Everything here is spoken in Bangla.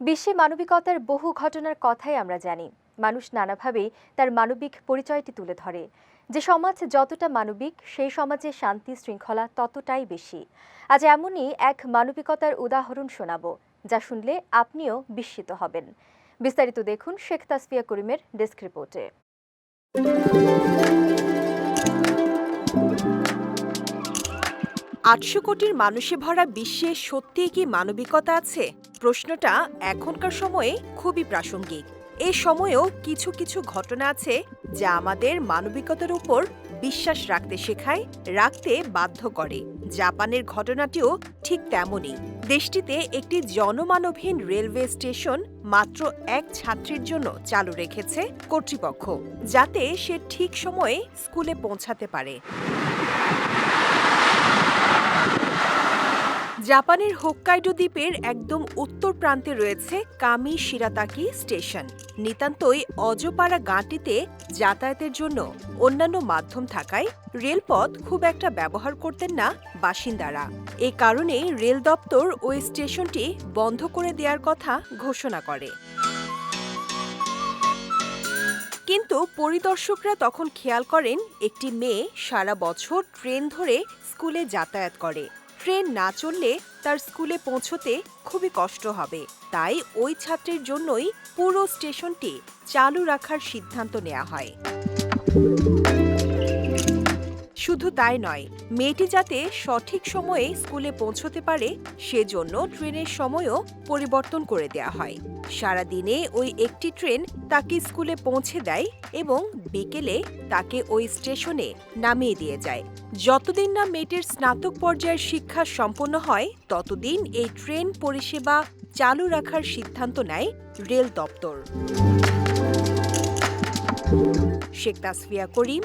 বিশ্বে মানবিকতার বহু ঘটনার কথাই আমরা জানি। মানুষ নানাভাবেই তার মানবিক পরিচয়টি তুলে ধরে। যে সমাজ যতটা মানবিক, সেই সমাজে শান্তি, শৃঙ্খলা ততটাই বেশি। আজ এমনই এক মানবিকতার উদাহরণ শোনাবো, যা শুনলে আপনিও বিস্মিত হবেন। বিস্তারিত দেখুন শেখ তাসফিয়া করিমের ডেস্ক রিপোর্টে। আটশো কোটির মানুষে ভরা বিশ্বে সত্যিই কি মানবিকতা আছে? প্রশ্নটা এখনকার সময়ে খুবই প্রাসঙ্গিক। এ সময়েও কিছু কিছু ঘটনা আছে যা আমাদের মানবিকতার উপর বিশ্বাস রাখতে শেখায়, রাখতে বাধ্য করে। জাপানের ঘটনাটিও ঠিক তেমনই। দেশটিতে একটি জনমানবহীন রেলওয়ে স্টেশন মাত্র এক ছাত্রীর জন্য চালু রেখেছে কর্তৃপক্ষ, যাতে সে ঠিক সময়ে স্কুলে পৌঁছাতে পারে। জাপানের হোক্কাইডো দ্বীপের একদম উত্তর প্রান্তে রয়েছে কামি শিরাতাকি স্টেশন। নিতান্তই অজপাড়া গাঁটিতে যাতায়াতের জন্য অন্যান্য মাধ্যম থাকায় রেলপথ খুব একটা ব্যবহার করতেন না বাসিন্দারা। এ কারণেই রেল দপ্তর ওই স্টেশনটি বন্ধ করে দেওয়ার কথা ঘোষণা করে। কিন্তু পরিদর্শকরা তখন খেয়াল করেন, একটি মেয়ে সারা বছর ট্রেন ধরে স্কুলে যাতায়াত করে। ট্রেন না চললে তার স্কুলে পৌঁছতে খুবই কষ্ট হবে। তাই ওই ছাত্রের জন্যই পুরো স্টেশনটি চালু রাখার সিদ্ধান্ত নেওয়া হয়। শুধু তাই নয়, মেয়েটি যাতে সঠিক সময়ে স্কুলে পৌঁছতে পারে, সেজন্য ট্রেনের সময়ও পরিবর্তন করে দেওয়া হয়। সারাদিনে ওই একটি ট্রেন তাকে স্কুলে পৌঁছে দেয় এবং বিকেলে তাকে ওই স্টেশনে নামিয়ে দিয়ে যায়। যতদিন না মেয়েটির স্নাতক পর্যায়ের শিক্ষা সম্পন্ন হয়, ততদিন এই ট্রেন পরিষেবা চালু রাখার সিদ্ধান্ত নেয় রেল দপ্তর। Sheikh Tasfia Karim